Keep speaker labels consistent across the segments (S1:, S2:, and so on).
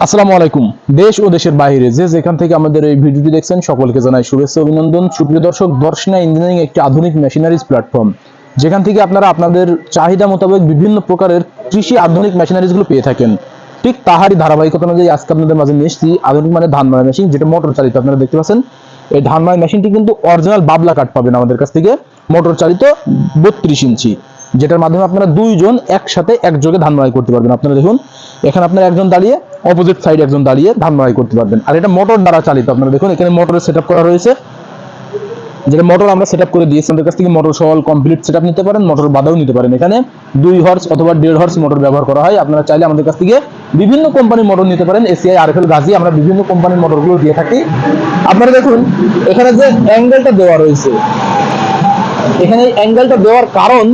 S1: আসসালামু আলাইকুম। দেশ ও দেশের বাইরে যে যেখান থেকে আমাদের এই ভিডিওটি দেখছেন, সকলকে জানাই শুভেচ্ছা অভিনন্দন। সুপ্রিয় দর্শক, দর্শনা ইঞ্জিনিয়ারিং একটি আধুনিক মেশিনারিজ প্ল্যাটফর্ম। যেখান থেকে আপনারা আপনাদের চাহিদা মোতাবেক বিভিন্ন প্রকারের কৃষি আধুনিক মেশিনারিজগুলো পেয়ে থাকেন। ঠিক তাহারই ধারাবাহিকতা অনুযায়ী আজকে আপনাদের মাঝে নিয়ে এসেছি আধুনিক মানে ধান মারা মেশিন, যেটা মোটর চালিত, আপনারা দেখতে পাচ্ছেন। এই ধান মারা মেশিনটি কিন্তু অরিজিনাল বাবলা কাঠ পাবেন আমাদের কাছ থেকে, মোটর চালিত বত্রিশ ইঞ্চি, যেটার মাধ্যমে আপনারা দুইজন একসাথে একযোগে ধান মারাই করতে পারবেন। আপনারা দেখুন, এখানে আপনার একজন দাঁড়িয়ে অপোজিট সাইডে একজন দাঁড়িয়ে ধান মারাই করতে পারবেন। আর এটা মোটর দ্বারা চালিত, আপনারা দেখুন, এখানে মোটরের সেট করা রয়েছে। যেটা মোটর আমরা সেট করে দিয়েছি, আমাদের কাছ থেকে মোটর সহ কমপ্লিট সেট নিতে পারেন মোটর বাদাও নিতে পারেন। এখানে দুই হর্স অথবা দেড় হর্স মোটর ব্যবহার করা হয়। আপনারা চাইলে আমাদের কাছ থেকে বিভিন্ন কোম্পানির মোটর নিতে পারেন এসিআই আরএফএল গাজি, আমরা বিভিন্ন কোম্পানির মোটরগুলো দিয়ে থাকি। আপনারা দেখুন, এখানে যে অ্যাঙ্গেলটা দেওয়া রয়েছে, এখানে অ্যাঙ্গেলটা দেওয়ার কারণ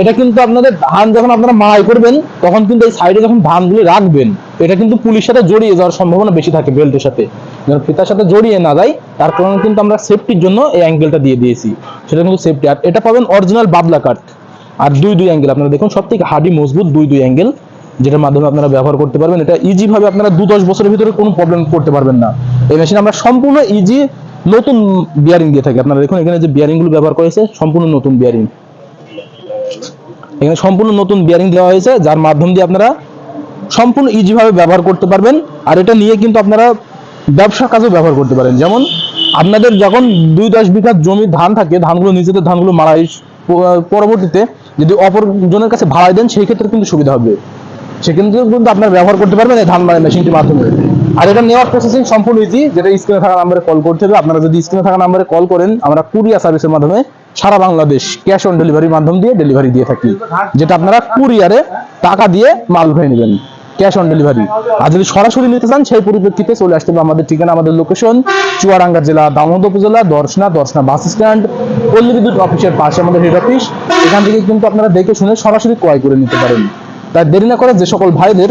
S1: এটা কিন্তু আপনাদের ধান যখন আপনারা মাড়াই করবেন, তখন কিন্তু এই সাইডে যখন ধানগুলো রাখবেন, এটা কিন্তু পুলিশের সাথে জড়িয়ে যাওয়ার সম্ভাবনা বেশি থাকে বেল্টের সাথে। যেন ফিতার সাথে জড়িয়ে না যায়, তার কারণে কিন্তু আমরা সেফটির জন্য এই অ্যাঙ্গেলটা দিয়ে দিয়েছি। সেটা কিন্তু সেফটি আর এটা পাবেন অরিজিনাল বাবলা কাঠ। আর দুই দুই অ্যাঙ্গেল আপনারা দেখুন সব থেকে হার্ডি মজবুত দুই দুই অ্যাঙ্গেল যেটার মাধ্যমে আপনারা ব্যবহার করতে পারবেন। এটা ইজি ভাবে আপনারা দু দশ বছরের ভিতরে কোনো প্রবলেম করতে পারবেন না। এই মেশিন আমরা সম্পূর্ণ ইজি নতুন বিয়ারিং দিয়ে থাকি। আপনারা দেখুন এখানে যে বিয়ারিংগুলো ব্যবহার করেছে সম্পূর্ণ নতুন বিয়ারিং এখানে সম্পূর্ণ নতুন বিয়ারিং দেওয়া হয়েছে, যার মাধ্যম দিয়ে আপনারা সম্পূর্ণ ইজি ভাবে ব্যবহার করতে পারবেন। আর এটা নিয়ে কিন্তু আপনারা ব্যবসা কাজেও ব্যবহার করতে পারেন। যেমন আপনাদের যখন দুই দশ বিঘা জমি ধান থাকে, ধানগুলো নিজেদের ধানগুলো মারাই পরবর্তীতে যদি অপরজনের কাছে ভাড়ায় দেন, সেই ক্ষেত্রে কিন্তু সুবিধা হবে। সেক্ষেত্রে কিন্তু আপনার ব্যবহার করতে পারবেন এই ধান মারা মেশিনটির মাধ্যমে। আর এটা নেওয়ার প্রসেসিং সম্পূর্ণ ইজি যেটা স্ক্রিনে থাকা নাম্বারে কল করতে হবে। আপনারা যদি স্ক্রিনে থাকা নাম্বারে কল করেন, আমরা কুরিয়া সার্ভিসের মাধ্যমে সারা বাংলাদেশ ক্যাশ অন ডেলিভারির মাধ্যম দিয়ে ডেলিভারি দিয়ে থাকি। যেটা আপনারা কুরিয়ারে টাকা দিয়ে মাল উঠাই নেবেন। ক্যাশ অন ডেলিভারি আর যদি সরাসরি নিতে চান, সেই পরিপ্রেক্ষিতে চলে আসতে হবে আমাদের ঠিকানা, আমাদের লোকেশন চুয়াডাঙ্গা জেলা, দামোদর উপজেলা, দর্শনা দর্শনা বাস স্ট্যান্ড পল্লী বিদ্যুৎ অফিসের পাশে আমাদের হেড অফিস এখান থেকে কিন্তু আপনারা দেখে শুনে সরাসরি ক্রয় করে নিতে পারেন। তাই দেরি না করে যে সকল ভাইদের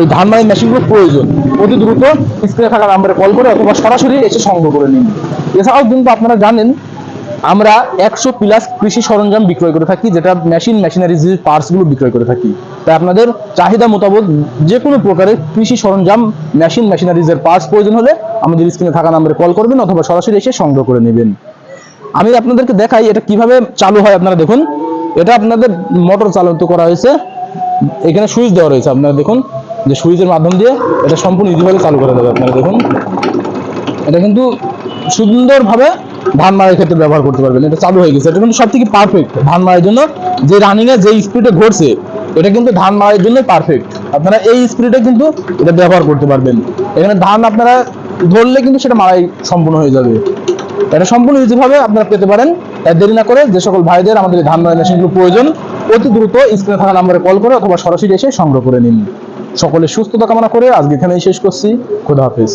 S1: এই ধান মারি মেশিনগুলো প্রয়োজন, অতি দ্রুত স্ক্রিনে থাকা নাম্বারে কল করে অথবা সরাসরি এসে সংগ্রহ করে নিন। এছাড়াও কিন্তু আপনারা জানেন আমরা একশো প্লাস কৃষি সরঞ্জাম বিক্রয় করে থাকি, যেটা মেশিন মেশিনারিজ পার্টসগুলো বিক্রয় করে থাকি। তাই আপনাদের চাহিদা মোতাবেক যে কোনো প্রকারের কৃষি সরঞ্জাম মেশিন মেশিনারিজের পার্টস প্রয়োজন হলে আমাদের স্ক্রিনে থাকা নাম্বারে কল করবেন অথবা সরাসরি এসে সংগ্রহ করে নেবেন। আমি আপনাদেরকে দেখাই এটা কীভাবে চালু হয় আপনারা দেখুন। এটা আপনাদের মোটর চালিত করা হয়েছে। এখানে সুইচ দেওয়া রয়েছে, আপনারা দেখুন। যে সুইচের মাধ্যম দিয়ে এটা সম্পূর্ণ ইজিভাবে চালু করা যাবে আপনারা দেখুন। এটা কিন্তু সুন্দরভাবে ধান মারার ক্ষেত্রে ব্যবহার করতে পারবেন। এটা চালু হয়ে গেছে। এটা কিন্তু সব থেকে পারফেক্ট ধান মারার জন্য। যে রানিং এ যে স্পিডে ঘটছে, এটা কিন্তু ধান মারার জন্য পারফেক্ট আপনারা এই স্পিডে কিন্তু এটা ব্যবহার করতে পারবেন। এখানে ধান আপনারা ধরলে কিন্তু সেটা মারাই সম্পূর্ণ হয়ে যাবে। এটা সম্পূর্ণ ইজি ভাবে আপনারা পেতে পারেন। তাই দেরি না করে যে সকল ভাইদের আমাদের ধান মারাই মেশিনগুলো প্রয়োজন, অতি দ্রুত স্ক্রিনে থাকা নাম্বারে কল করে অথবা সরাসরি এসে সংগ্রহ করে নিন। সকলের সুস্থতা কামনা করে আজকে এখানেই শেষ করছি। খোদা হাফেজ।